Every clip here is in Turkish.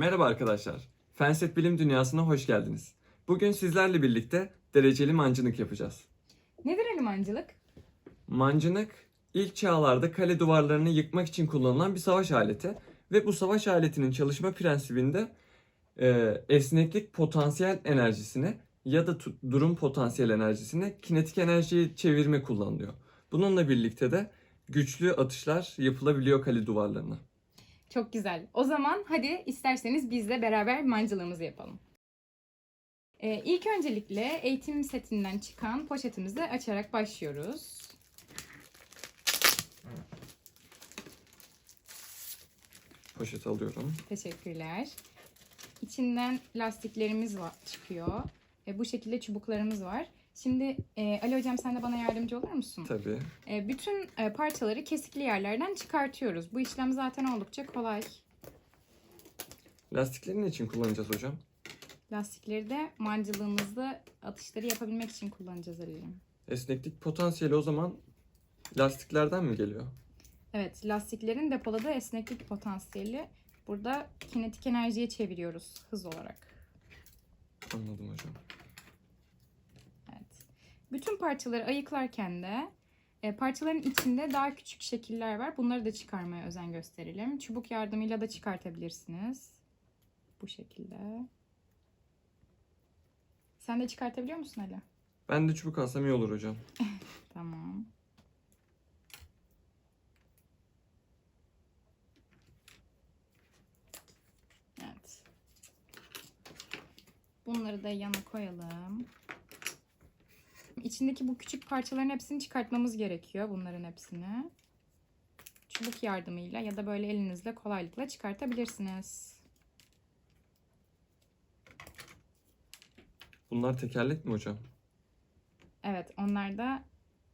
Merhaba arkadaşlar. Fenset Bilim Dünyası'na hoş geldiniz. Bugün sizlerle birlikte dereceli mancınık yapacağız. Nedir alimancılık? Mancınık ilk çağlarda kale duvarlarını yıkmak için kullanılan bir savaş aleti ve bu savaş aletinin çalışma prensibinde e, esneklik potansiyel enerjisini ya da durum potansiyel enerjisini kinetik enerjiye çevirme kullanılıyor. Bununla birlikte de güçlü atışlar yapılabiliyor kale duvarlarına. Çok güzel. O zaman hadi isterseniz biz de beraber mancılığımızı yapalım. Ee, ilk öncelikle eğitim setinden çıkan poşetimizi açarak başlıyoruz. Poşet alıyorum. Teşekkürler. İçinden lastiklerimiz var, çıkıyor. E, bu şekilde çubuklarımız var. Şimdi e, Ali Hocam sen de bana yardımcı olur musun? Tabii. E, bütün e, parçaları kesikli yerlerden çıkartıyoruz. Bu işlem zaten oldukça kolay. Lastikleri ne için kullanacağız hocam? Lastikleri de mancılığımızda atışları yapabilmek için kullanacağız Ali'ciğim. Esneklik potansiyeli o zaman lastiklerden mi geliyor? Evet, lastiklerin depoladığı esneklik potansiyeli burada kinetik enerjiye çeviriyoruz hız olarak. Anladım hocam. Bütün parçaları ayıklarken de e, parçaların içinde daha küçük şekiller var. Bunları da çıkarmaya özen gösterelim. Çubuk yardımıyla da çıkartabilirsiniz. Bu şekilde. Sen de çıkartabiliyor musun Ali? Ben de çubuk alsam iyi olur hocam. Tamam. Evet. Bunları da yana koyalım. İçindeki bu küçük parçaların hepsini çıkartmamız gerekiyor. Bunların hepsini. Çubuk yardımıyla ya da böyle elinizle kolaylıkla çıkartabilirsiniz. Bunlar tekerlek mi hocam? Evet, onlar da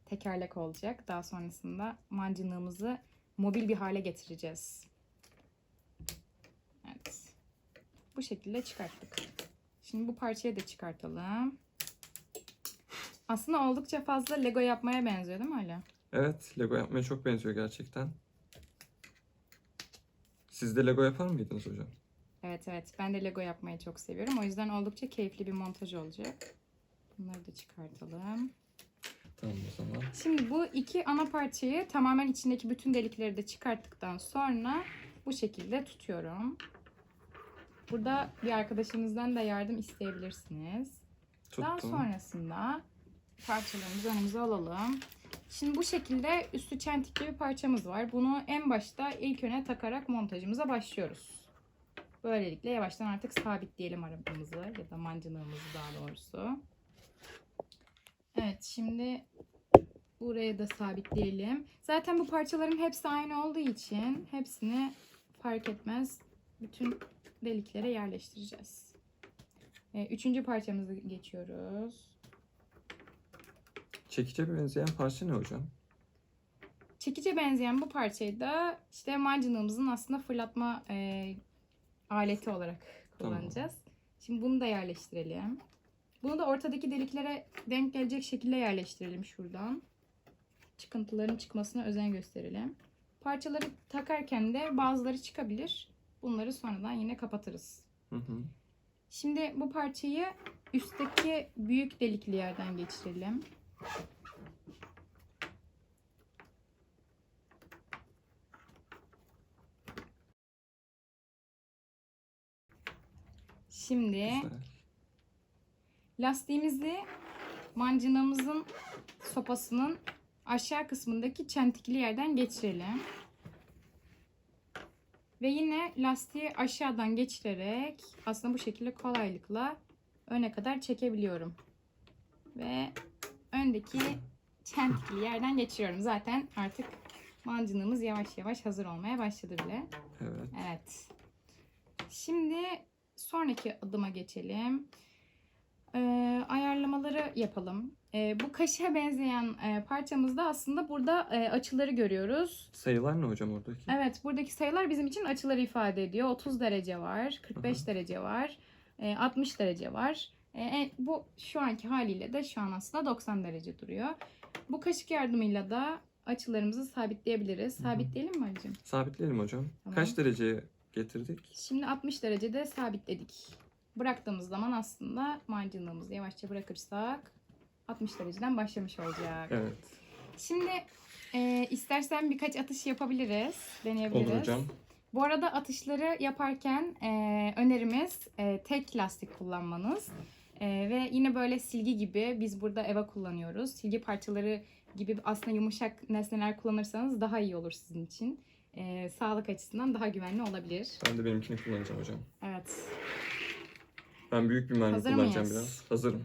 tekerlek olacak. Daha sonrasında mancınığımızı mobil bir hale getireceğiz. Evet. Bu şekilde çıkarttık. Şimdi bu parçayı da çıkartalım. Aslında oldukça fazla Lego yapmaya benziyor değil mi Ali? Evet, Lego yapmaya çok benziyor gerçekten. Siz de Lego yapar mıydınız hocam? Evet evet. Ben de Lego yapmayı çok seviyorum. O yüzden oldukça keyifli bir montaj olacak. Bunları da çıkartalım. Tamam o zaman. Şimdi bu iki ana parçayı tamamen içindeki bütün delikleri de çıkarttıktan sonra bu şekilde tutuyorum. Burada bir arkadaşımızdan da yardım isteyebilirsiniz. Daha Tuttum. sonrasında parçalarımızı önümüze alalım. Şimdi bu şekilde üstü çentikli bir parçamız var. Bunu en başta ilk öne takarak montajımıza başlıyoruz. Böylelikle yavaştan artık sabitleyelim arabamızı ya da mancınığımızı daha doğrusu. Evet şimdi buraya da sabitleyelim. Zaten bu parçaların hepsi aynı olduğu için hepsini fark etmez bütün deliklere yerleştireceğiz. Ee, Üçüncü parçamızı geçiyoruz. Çekice benzeyen parça ne hocam? Çekice benzeyen bu parçayı da işte mancınığımızın aslında fırlatma e, aleti olarak Tamam. kullanacağız. Şimdi bunu da yerleştirelim. Bunu da ortadaki deliklere denk gelecek şekilde yerleştirelim şuradan. Çıkıntıların çıkmasına özen gösterelim. Parçaları takarken de bazıları çıkabilir. Bunları sonradan yine kapatırız. Hı hı. Şimdi bu parçayı üstteki büyük delikli yerden geçirelim. Şimdi Güzel. lastiğimizi mancınığımızın sopasının aşağı kısmındaki çentikli yerden geçirelim. Ve yine lastiği aşağıdan geçirerek aslında bu şekilde kolaylıkla öne kadar çekebiliyorum. Ve öndeki çentikli yerden geçiriyorum. Zaten artık mancınığımız yavaş yavaş hazır olmaya başladı bile. Evet. Evet. Şimdi sonraki adıma geçelim. Ee, ayarlamaları yapalım. Ee, bu kaşığa benzeyen e, parçamızda aslında burada e, açıları görüyoruz. Sayılar ne hocam oradaki? Evet buradaki sayılar bizim için açıları ifade ediyor. 30 derece var, 45 Hı hı. derece var, e, 60 derece var. E, e, bu şu anki haliyle de şu an aslında 90 derece duruyor. Bu kaşık yardımıyla da açılarımızı sabitleyebiliriz. Sabitleyelim mi Ali'cim? Sabitleyelim hocam. Tamam. Kaç dereceye getirdik. Şimdi 60 derecede sabitledik. Bıraktığımız zaman aslında mancınığımızı yavaşça bırakırsak 60 dereceden başlamış olacak. Evet. Şimdi e, istersen birkaç atış yapabiliriz, deneyebiliriz. Olur hocam. Bu arada atışları yaparken e, önerimiz e, tek lastik kullanmanız. E, ve yine böyle silgi gibi biz burada eva kullanıyoruz. Silgi parçaları gibi aslında yumuşak nesneler kullanırsanız daha iyi olur sizin için. E, sağlık açısından daha güvenli olabilir. Ben de benimkini kullanacağım hocam. Evet. Ben büyük bir mermi Hazır kullanacağım mıyız? biraz. Hazırım.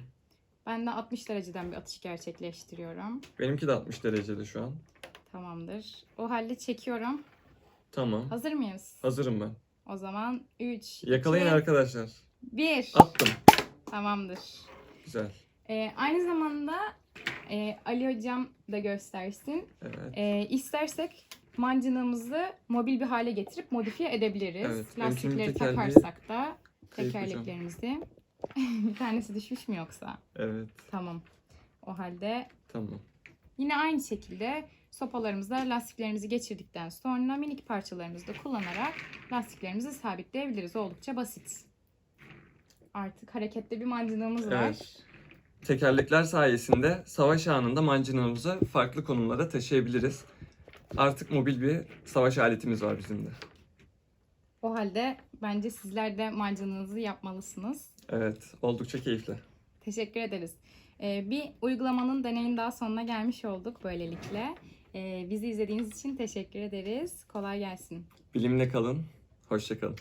Ben de 60 dereceden bir atış gerçekleştiriyorum. Benimki de 60 derecede şu an. Tamamdır. O halde çekiyorum. Tamam. Hazır mıyız? Hazırım ben. O zaman 3, Yakalayın 2, arkadaşlar. 1. Attım. Tamamdır. Güzel. Ee, aynı zamanda e, Ali Hocam da göstersin. Evet. Ee, istersek mancınığımızı mobil bir hale getirip modifiye edebiliriz. Evet, Lastikleri tekerleği takarsak da tekerleklerimizi. bir tanesi düşmüş mü yoksa? Evet. Tamam. O halde Tamam. yine aynı şekilde sopalarımızda lastiklerimizi geçirdikten sonra minik parçalarımızı da kullanarak lastiklerimizi sabitleyebiliriz. Oldukça basit. Artık hareketli bir mancınığımız var. Evet. Tekerlekler sayesinde savaş anında mancınığımızı farklı konumlara taşıyabiliriz. Artık mobil bir savaş aletimiz var bizim de. O halde bence sizler de mancınığınızı yapmalısınız. Evet. Oldukça keyifli. Teşekkür ederiz. Ee, bir uygulamanın deneyin daha sonuna gelmiş olduk böylelikle. Ee, bizi izlediğiniz için teşekkür ederiz. Kolay gelsin. Bilimle kalın. Hoşça kalın.